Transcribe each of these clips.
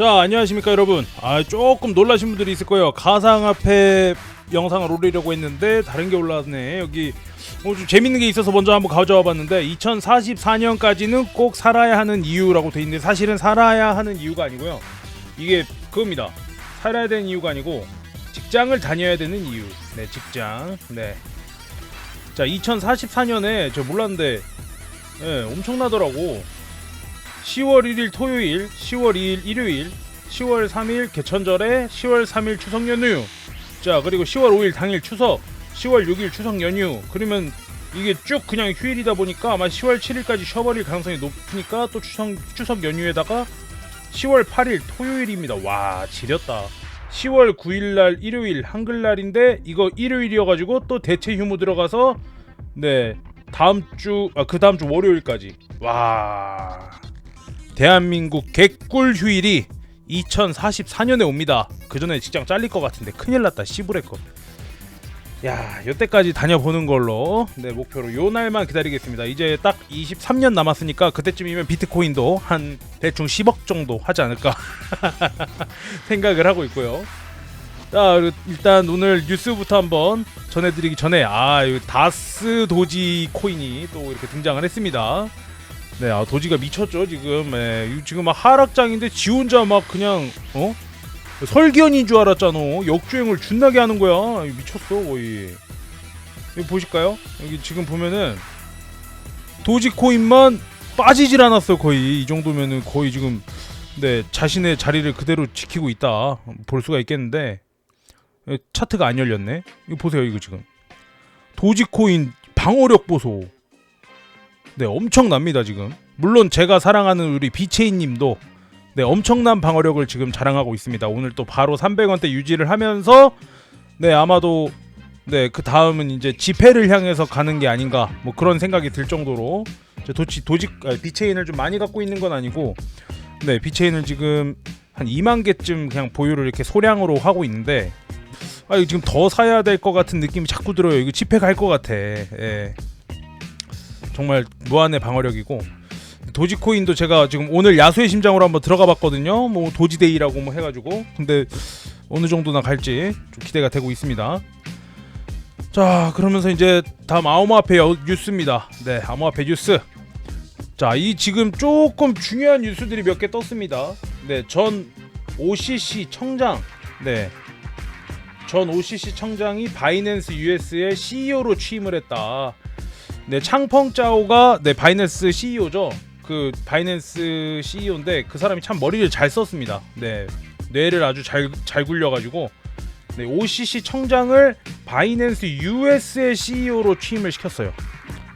자 안녕하십니까 여러분. 아 조금 놀라신 분들이 있을 거예요. 가상화폐 영상을 올리려고 했는데 다른 게 올라왔네. 여기 뭐 좀 재밌는 게 있어서 먼저 한번 가져와 봤는데 2044년까지는 꼭 살아야 하는 이유라고 돼 있는데 사실은 살아야 하는 이유가 아니고요. 이게 그겁니다. 살아야 되는 이유가 아니고 직장을 다녀야 되는 이유. 네 직장. 네자 2044년에 저 몰랐는데 예 엄청나더라고 10월 1일 토요일, 10월 2일 일요일, 10월 3일 개천절에 10월 3일 추석 연휴. 자, 그리고 10월 5일 당일 추석, 10월 6일 추석 연휴. 그러면 이게 쭉 그냥 휴일이다 보니까 아마 10월 7일까지 쉬어버릴 가능성이 높으니까 또 추석, 추석 연휴에다가 10월 8일 토요일입니다. 와, 지렸다. 10월 9일 날 일요일 한글날인데 이거 일요일이어가지고 또 대체 휴무 들어가서 네 다음 주 아 그 다음 주 월요일까지 와 대한민국 개꿀 휴일이 2044년에 옵니다. 그 전에 직장 잘릴 것 같은데 큰일 났다 시부레 거. 야, 요때까지 다녀보는 걸로 네 목표로 요 날만 기다리겠습니다. 이제 딱 23년 남았으니까 그때쯤이면 비트코인도 한 대충 10억 정도 하지 않을까 생각을 하고 있고요. 자, 일단 오늘 뉴스부터 한번 전해드리기 전에 아, 이 다스 도지 코인이 또 이렇게 등장을 했습니다. 네, 아, 도지가 미쳤죠 지금. 예, 이- 지금 막 하락장인데 지 혼자 막 그냥 어 설기현인 줄 알았잖아. 역주행을 준나게 하는 거야. 미쳤어 거의. 여기 보실까요? 여기 지금 보면은 도지 코인만 빠지질 않았어 거의 이 정도면은 거의 지금 네 자신의 자리를 그대로 지키고 있다 볼 수가 있겠는데 예, 차트가 안 열렸네. 이거 보세요 이거 지금 도지 코인 방어력 보소. 네, 엄청납니다 지금. 물론 제가 사랑하는 우리 비체인 님도 네 엄청난 방어력을 지금 자랑하고 있습니다. 오늘 또 바로 300원대 유지를 하면서 네 아마도 네 그 다음은 이제 지폐를 향해서 가는 게 아닌가 뭐 그런 생각이 들 정도로 저 도치 도지 아, 비체인을 좀 많이 갖고 있는 건 아니고 네 비체인을 지금 한 2만 개쯤 그냥 보유를 이렇게 소량으로 하고 있는데 아 지금 더 사야 될 것 같은 느낌이 자꾸 들어요. 이거 지폐 갈 것 같아. 예. 정말 무한의 방어력이고 도지코인도 제가 지금 오늘 야수의 심장으로 한번 들어가 봤거든요. 뭐 도지데이라고 뭐 해가지고 근데 어느 정도나 갈지 좀 기대가 되고 있습니다. 자 그러면서 이제 다음 여- 뉴스입니다. 네 암호화폐 뉴스. 자 이 지금 조금 중요한 뉴스들이 몇 개 떴습니다. 네전 OCC 청장 네. 전 OCC 청장이 바이낸스 US의 CEO로 취임을 했다. 네, 창펑 짜오가 네 바이낸스 CEO죠. 그 바이낸스 CEO인데 그 사람이 참 머리를 잘 썼습니다. 네, 뇌를 아주 잘 잘 굴려 가지고 네, OCC 청장을 바이낸스 US의 CEO로 취임을 시켰어요.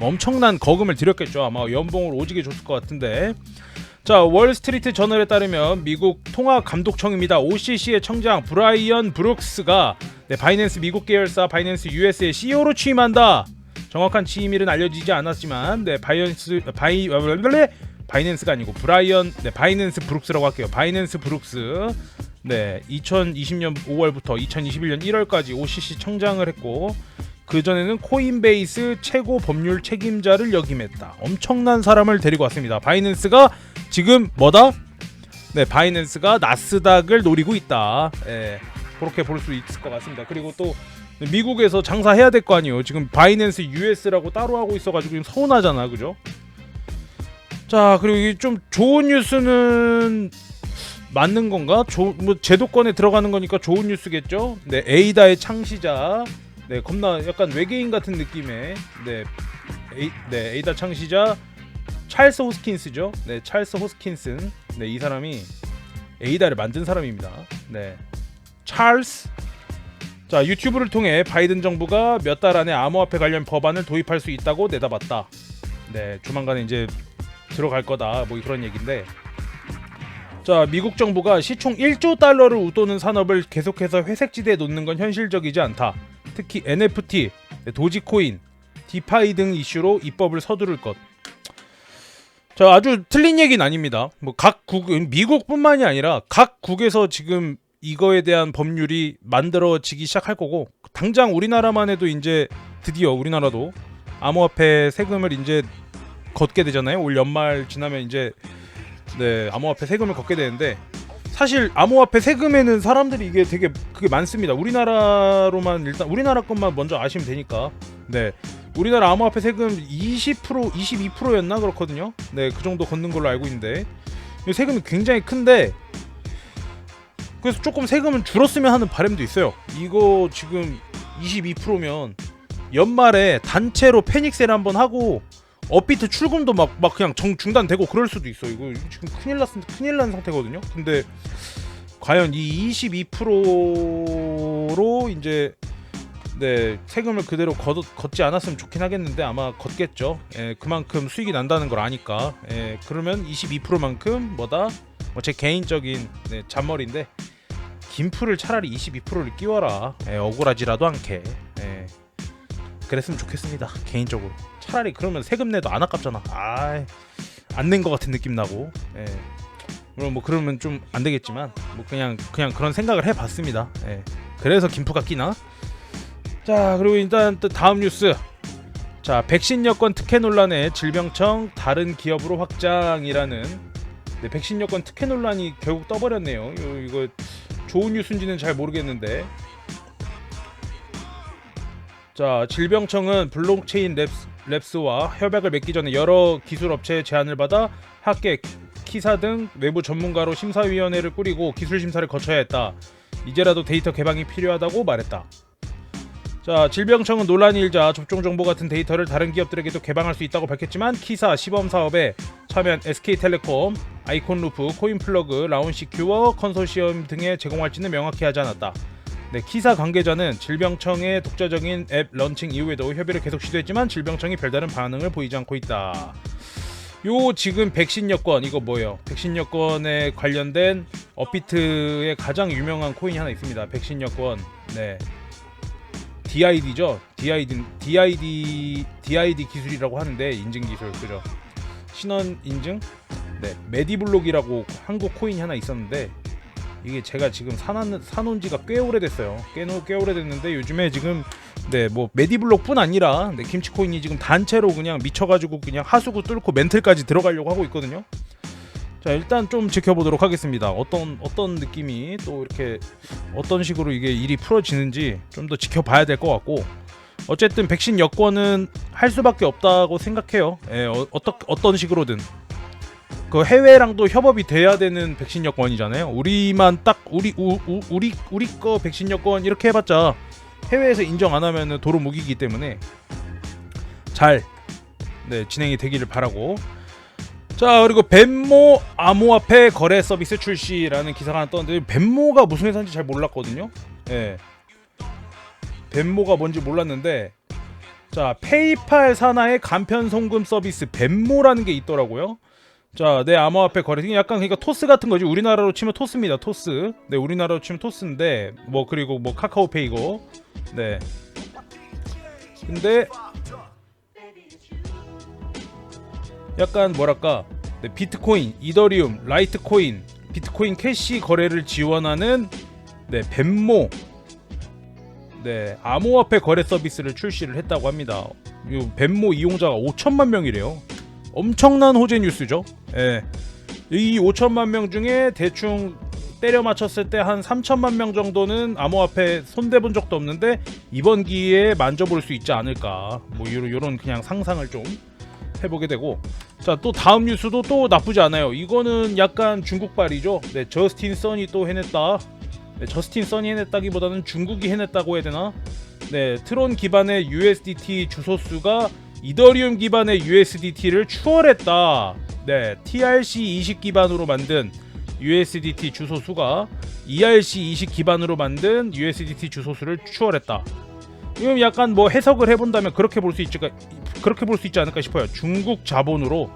엄청난 거금을 들였겠죠. 아마 연봉을 오지게 줬을 것 같은데. 자, 월스트리트 저널에 따르면 미국 통화 감독청입니다. OCC의 청장 브라이언 브룩스가 네, 바이낸스 미국 계열사 바이낸스 US의 CEO로 취임한다. 정확한 취임일은 알려지지 않았지만 네 바이언스 바이 원래 바이낸스가 아니고 브라이언 네 바이낸스 브룩스라고 할게요. 바이낸스 브룩스 네 2020년 5월부터 2021년 1월까지 OCC 청장을 했고 그 전에는 코인베이스 최고 법률 책임자를 역임했다. 엄청난 사람을 데리고 왔습니다. 바이낸스가 지금 뭐다? 네 바이낸스가 나스닥을 노리고 있다. 예, 그렇게 볼 수 있을 것 같습니다. 그리고 또 미국에서 장사해야 될 거 아니에요. 지금 바이낸스 US라고 따로 하고 있어가지고 지금 서운하잖아, 그죠? 자 그리고 이게 좀 좋은 뉴스는 맞는 건가? 조, 뭐 제도권에 들어가는 거니까 좋은 뉴스겠죠? 네, 에이다의 창시자, 네 겁나 약간 외계인 같은 느낌의 네, 에이, 네 에이다 창시자 찰스 호스킨스죠? 네, 찰스 호스킨슨, 네 이 사람이 에이다를 만든 사람입니다. 네, 찰스 자 유튜브를 통해 바이든 정부가 몇 달 안에 암호화폐 관련 법안을 도입할 수 있다고 내다봤다. 네 조만간에 이제 들어갈 거다 뭐 그런 얘기인데 자 미국 정부가 시총 1조 달러를 웃도는 산업을 계속해서 회색지대에 놓는 건 현실적이지 않다. 특히 NFT, 도지코인, 디파이 등 이슈로 입법을 서두를 것. 자 아주 틀린 얘기는 아닙니다. 뭐 각 국 미국뿐만이 아니라 각 국에서 지금 이거에 대한 법률이 만들어지기 시작할 거고 당장 우리나라만 해도 이제 드디어 우리나라도 암호화폐 세금을 이제 걷게 되잖아요. 올 연말 지나면 이제 네 암호화폐 세금을 걷게 되는데 사실 암호화폐 세금에는 사람들이 이게 되게 그게 많습니다. 우리나라로만 일단 우리나라 것만 먼저 아시면 되니까. 네. 우리나라 암호화폐 세금 20% 22%였나 그렇거든요. 네, 그 정도 걷는 걸로 알고 있는데 이 세금이 굉장히 큰데 그래서 조금 세금은 줄었으면 하는 바람도 있어요. 이거 지금 22%면 연말에 단체로 패닉셀 한번 하고 업비트 출금도 막, 막 그냥 정 중단되고 그럴 수도 있어. 이거 지금 큰일 났 큰일 난 상태거든요. 근데 과연 이 22%로 이제 네 세금을 그대로 걷, 걷지 않았으면 좋긴 하겠는데 아마 걷겠죠. 예, 그만큼 수익이 난다는 걸 아니까. 예, 그러면 22%만큼 뭐다? 뭐 제 개인적인 네, 잔머리인데 김프를 차라리 22%를 끼워라. 예, 억울하지라도 않게. 예. 그랬으면 좋겠습니다. 개인적으로. 차라리 그러면 세금 내도 안 아깝잖아. 아, 안낸 것 같은 느낌 나고. 예. 물론 뭐 그러면 좀 안 되겠지만 뭐 그냥 그냥 그런 생각을 해봤습니다. 예. 그래서 김프가 끼나? 자 그리고 일단 또 다음 뉴스. 자 백신 여권 특혜 논란에 질병청 다른 기업으로 확장이라는 네, 백신 여권 특혜 논란이 결국 떠버렸네요. 요, 이거 좋은 뉴스인지는 잘 모르겠는데 자 질병청은 블록체인 랩스, 랩스 와 협약을 맺기 전에 여러 기술 업체의 제안을 받아 학계, 키사 등 외부 전문가로 심사위원회를 꾸리고 기술 심사를 거쳐야 했다. 이제라도 데이터 개방이 필요하다고 말했다. 자 질병청은 논란이 일자 접종 정보 같은 데이터를 다른 기업들에게도 개방할 수 있다고 밝혔지만 키사 시범 사업에 참여한 SK텔레콤, 아이콘 루프, 코인 플러그, 라운시큐어 컨소시엄 등에 제공할지는 명확히 하지 않았다. 네, 키사 관계자는 질병청의 독자적인 앱 런칭 이후에도 협의를 계속 시도했지만 질병청이 별다른 반응을 보이지 않고 있다. 요 지금 백신 여권 이거 뭐예요? 백신 여권에 관련된 업비트의 가장 유명한 코인이 하나 있습니다. 백신 여권. 네. DID죠. DID DID DID 기술이라고 하는데 인증 기술 그죠? 신원 인증? 네. 메디블록이라고 한국 코인이 하나 있었는데 이게 제가 지금 사놓은 사놓은 지가 꽤 오래됐어요. 꽤, 노- 꽤 오래됐는데 요즘에 지금 네 뭐 메디블록뿐 아니라 네, 김치코인이 지금 단체로 그냥 미쳐가지고 그냥 하수구 뚫고 멘틀까지 들어가려고 하고 있거든요. 자 일단 좀 지켜보도록 하겠습니다. 어떤 어떤 느낌이 또 이렇게 어떤 식으로 이게 일이 풀어지는지 좀 더 지켜봐야 될 것 같고 어쨌든 백신 여권은 할 수밖에 없다고 생각해요. 예, 어, 어떤 식으로든 그 해외랑도 협업이 돼야 되는 백신 여권이잖아요. 우리만 딱 우리 우, 우, 우리 우리 거 백신 여권 이렇게 해봤자 해외에서 인정 안 하면은 도로 무기이기 때문에 잘 네, 진행이 되기를 바라고. 자 그리고 벤모 암호화폐 거래 서비스 출시라는 기사가 하나 떴는데 벤모가 무슨 회사인지 잘 몰랐거든요. 예. 벤모가 뭔지 몰랐는데 자 페이팔 산하의 간편 송금 서비스 벤모라는 게 있더라고요. 자, 내 암호화폐 거래 이게 약간 그러니까 토스 같은 거지. 우리나라로 치면 토스입니다. 토스. 네, 우리나라로 치면 토스인데 뭐 그리고 뭐 카카오페이고. 네. 근데 약간 뭐랄까 네, 비트코인, 이더리움, 라이트코인, 비트코인 캐시 거래를 지원하는 네, 벤모 네, 암호화폐 거래 서비스를 출시를 했다고 합니다. 이 벤모 이용자가 5천만 명이래요. 엄청난 호재 뉴스죠. 예. 이 5천만 명 중에 대충 때려 맞췄을 때 한 3천만 명 정도는 암호화폐 손대본 적도 없는데 이번 기회에 만져볼 수 있지 않을까. 뭐 이런 그냥 상상을 좀 해보게 되고 자 또 다음 뉴스도 또 나쁘지 않아요. 이거는 약간 중국발이죠. 네, 저스틴 선이 또 해냈다. 네, 저스틴 선이 해냈다기보다는 중국이 해냈다고 해야 되나? 네, 트론 기반의 USDT 주소수가 이더리움 기반의 USDT를 추월했다. 네, TRC20 기반으로 만든 USDT 주소수가 ERC20 기반으로 만든 USDT 주소수를 추월했다. 이건 약간 뭐 해석을 해본다면 그렇게 볼 수 있지 그렇게 볼 수 있지 않을까 싶어요. 중국 자본으로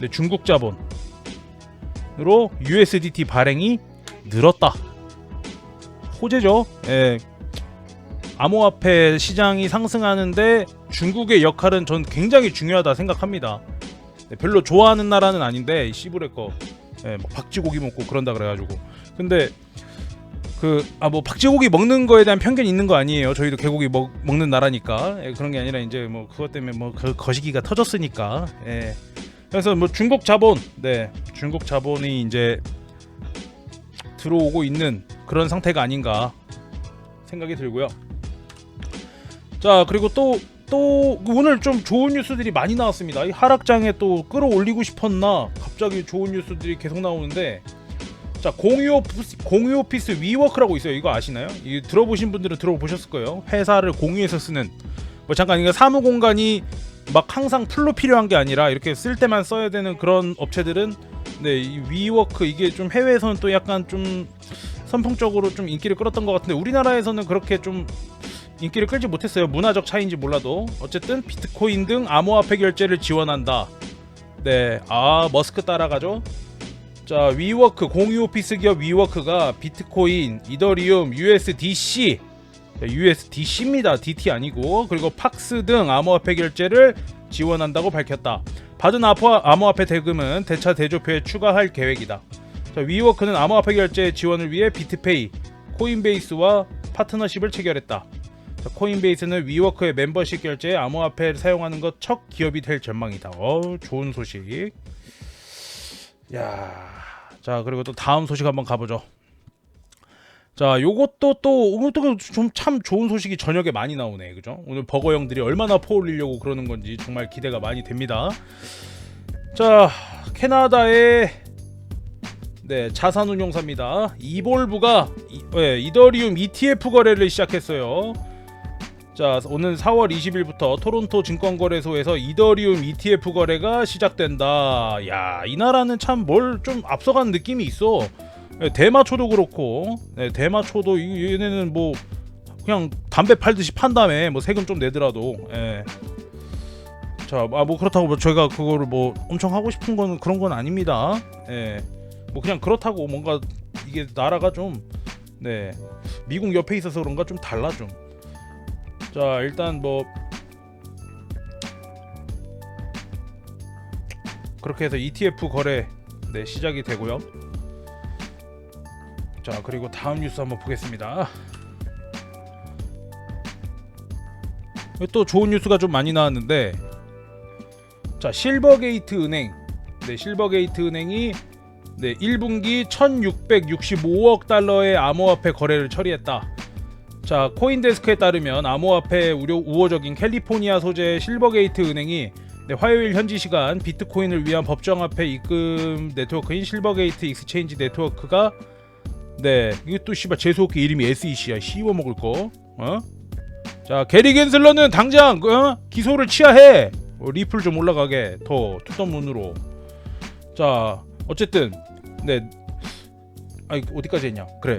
네, 중국 자본으로 USDT 발행이 늘었다. 호재죠. 예, 암호화폐 시장이 상승하는데 중국의 역할은 전 굉장히 중요하다 생각합니다. 네, 별로 좋아하는 나라는 아닌데 이 씨부레 거 예, 막 박쥐고기 먹고 그런다 그래가지고 근데 그 아 뭐 박쥐고기 먹는 거에 대한 편견이 있는 거 아니에요. 저희도 개고기 먹, 먹는 나라니까 예, 그런 게 아니라 이제 뭐 그것 때문에 뭐 그 거시기가 터졌으니까 예. 그래서 뭐 중국 자본 네 중국 자본이 이제 들어오고 있는 그런 상태가 아닌가 생각이 들고요. 자 그리고 또또 오늘 좀 좋은 뉴스들이 많이 나왔습니다. 이 하락장에 또 끌어올리고 싶었나 갑자기 좋은 뉴스들이 계속 나오는데 자 공유 오피스, 공유 오피스 위워크라고 있어요. 이거 아시나요? 이 들어보신 분들은 들어보셨을 거예요. 회사를 공유해서 쓰는 뭐 잠깐 이거 사무 공간이 막 항상 풀로 필요한 게 아니라 이렇게 쓸 때만 써야 되는 그런 업체들은 네, 이 위워크 이게 좀 해외에서는 또 약간 좀 선풍적으로 좀 인기를 끌었던 것 같은데 우리나라에서는 그렇게 좀 인기를 끌지 못했어요. 문화적 차이인지 몰라도 어쨌든 비트코인 등 암호화폐 결제를 지원한다. 네, 아 머스크 따라가죠. 자, 위워크 공유 오피스 기업 위워크가 비트코인, 이더리움, USDC, USDC입니다. DT 아니고 그리고 팍스 등 암호화폐 결제를 지원한다고 밝혔다. 받은 암호화폐 대금은 대차 대조표에 추가할 계획이다. 자, 위워크는 암호화폐 결제 지원을 위해 비트페이, 코인베이스와 파트너십을 체결했다. 자, 코인베이스는 위워크의 멤버십 결제에 암호화폐를 사용하는 것 첫 기업이 될 전망이다. 어, 좋은 소식. 야, 자 그리고 또 다음 소식 한번 가보죠. 자, 요것도 또 오늘도 좀참 좋은 소식이 저녁에 많이 나오네, 그죠? 오늘 버거 형들이 얼마나 퍼올리려고 그러는 건지 정말 기대가 많이 됩니다. 자, 캐나다의 네 자산운용사입니다. 이볼브가 이, 네, 이더리움 ETF 거래를 시작했어요. 자 오늘 4월 20일부터 토론토 증권거래소에서 이더리움 ETF 거래가 시작된다. 야 이 나라는 참 뭘 좀 앞서간 느낌이 있어. 네, 대마초도 그렇고 네, 대마초도 이- 얘네는 뭐 그냥 담배 팔듯이 판 다음에 뭐 세금 좀 내더라도 예. 자뭐 그렇다고 뭐 저희가 그거를 뭐 엄청 하고 싶은 건 그런 건 아닙니다. 예. 뭐 그냥 그렇다고 뭔가 이게 나라가 좀 네. 미국 옆에 있어서 그런가 좀 달라 좀. 자 일단 뭐 그렇게 해서 ETF 거래 네 시작이 되고요. 자 그리고 다음 뉴스 한번 보겠습니다. 또 좋은 뉴스가 좀 많이 나왔는데 자 실버게이트 은행 네 실버게이트 은행이 네 1분기 1665억 달러의 암호화폐 거래를 처리했다. 자 코인데스크에 따르면 암호화폐 우려 우호적인 캘리포니아 소재 실버게이트 은행이 네, 화요일 현지 시간 비트코인을 위한 법정화폐 입금 네트워크인 실버게이트 익스체인지 네트워크가 네 이게 또 씨발 재수없게 이름이 SEC야. 씹어 먹을 거. 어? 자 게리 겐슬러는 당장 어? 기소를 취하해. 어, 리플 좀 올라가게. 더 투썸문으로. 자 어쨌든 네. 아니 어디까지 했냐? 그래.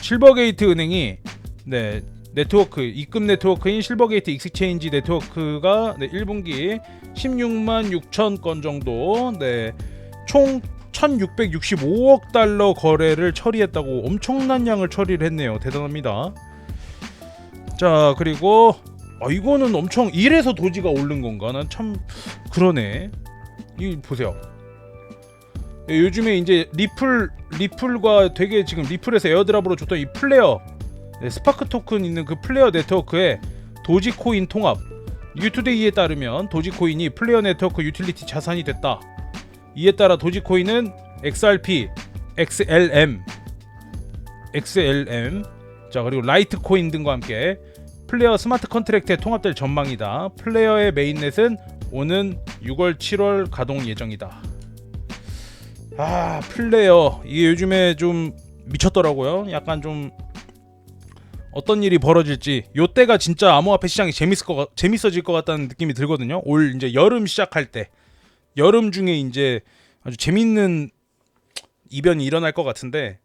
실버게이트 은행이 네 네트워크 입금 네트워크인 실버게이트 익스체인지 네트워크가 네 1분기 16만 6천 건 정도 네총 1665억 달러 거래를 처리했다고 엄청난 양을 처리를 했네요. 대단합니다. 자 그리고 아 이거는 엄청 이래서 도지가 오른 건가? 난 참 그러네. 이 보세요. 예, 요즘에 이제 리플 리플과 되게 지금 리플에서 에어드랍으로 줬던 이 플레어 네, 스파크 토큰 있는 그 플레어 네트워크에 도지코인 통합 유투데이에 따르면 도지코인이 플레어 네트워크 유틸리티 자산이 됐다. 이에 따라 도지코인은 XRP, XLM, XLM 자 그리고 라이트코인 등과 함께 플레어 스마트 컨트랙트에 통합될 전망이다. 플레어의 메인넷은 오는 6월 7월 가동 예정이다. 아 플레어 이게 요즘에 좀 미쳤더라고요. 약간 좀 어떤 일이 벌어질지 요때가 진짜 암호화폐 시장이 재밌을 것 같- 재밌어질 것 같다는 느낌이 들거든요. 올 이제 여름 시작할 때 여름 중에 이제 아주 재밌는 이변이 일어날 것 같은데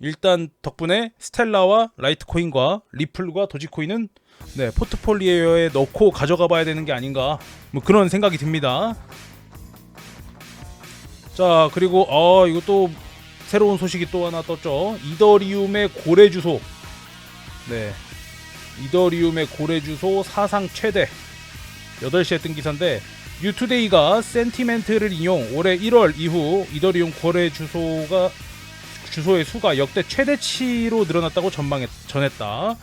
일단 덕분에 스텔라와 라이트코인과 리플과 도지코인은 네 포트폴리오에 넣고 가져가 봐야 되는 게 아닌가 뭐 그런 생각이 듭니다. 자 그리고 어 이거 또 새로운 소식이 또 하나 떴죠. 이더리움의 고래 주소 네. 이더리움의 고래 주소 사상 최대 8시에 뜬 기사인데 유투데이가 센티멘트를 인용 올해 1월 이후 이더리움 거래 주소가 주소의 수가 역대 최대치로 늘어났다고 전망했 전했다.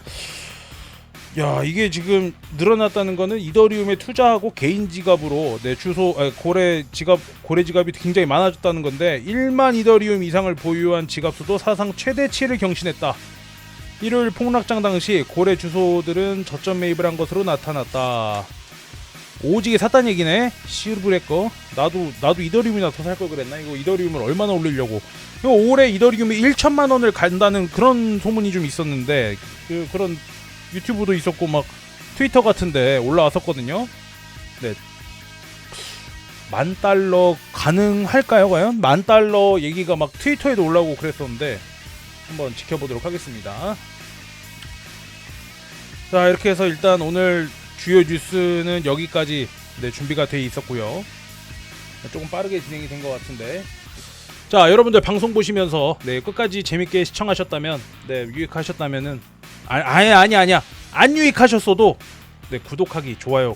야 이게 지금 늘어났다는 거는 이더리움에 투자하고 개인 지갑으로 내 주소 아, 고래 지갑 고래 지갑이 굉장히 많아졌다는 건데 1만 이더리움 이상을 보유한 지갑 수도 사상 최대치를 경신했다. 일요일 폭락장 당시 고래 주소들은 저점 매입을 한 것으로 나타났다. 오지게 샀단 얘기네. 시르브레꺼. 나도 나도 이더리움이나 더 살 걸 그랬나? 이거 이더리움을 얼마나 올리려고? 이거 올해 이더리움이 1천만 원을 간다는 그런 소문이 좀 있었는데 그 그런 유튜브도 있었고 막 트위터 같은데 올라왔었거든요. 네. 만 달러 가능할까요, 과연? 만 달러 얘기가 막 트위터에도 올라오고 그랬었는데 한번 지켜보도록 하겠습니다. 자, 이렇게 해서 일단 오늘 주요 뉴스는 여기까지 네, 준비가 돼 있었고요. 조금 빠르게 진행이 된 것 같은데. 자, 여러분들 방송 보시면서 네, 끝까지 재밌게 시청하셨다면, 네, 유익하셨다면은 아, 아니 아니 아니야. 안 유익하셨어도 네, 구독하기, 좋아요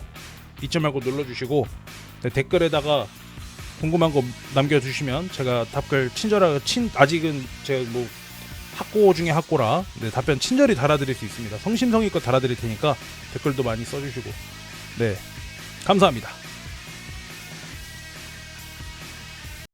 잊지 말고 눌러 주시고 네, 댓글에다가 궁금한 거 남겨 주시면 제가 답글 친절하게 친 아직은 제가 뭐 학고 중에 학고라 네, 답변 친절히 달아드릴 수 있습니다. 성심성의껏 달아드릴 테니까 댓글도 많이 써주시고 네 감사합니다.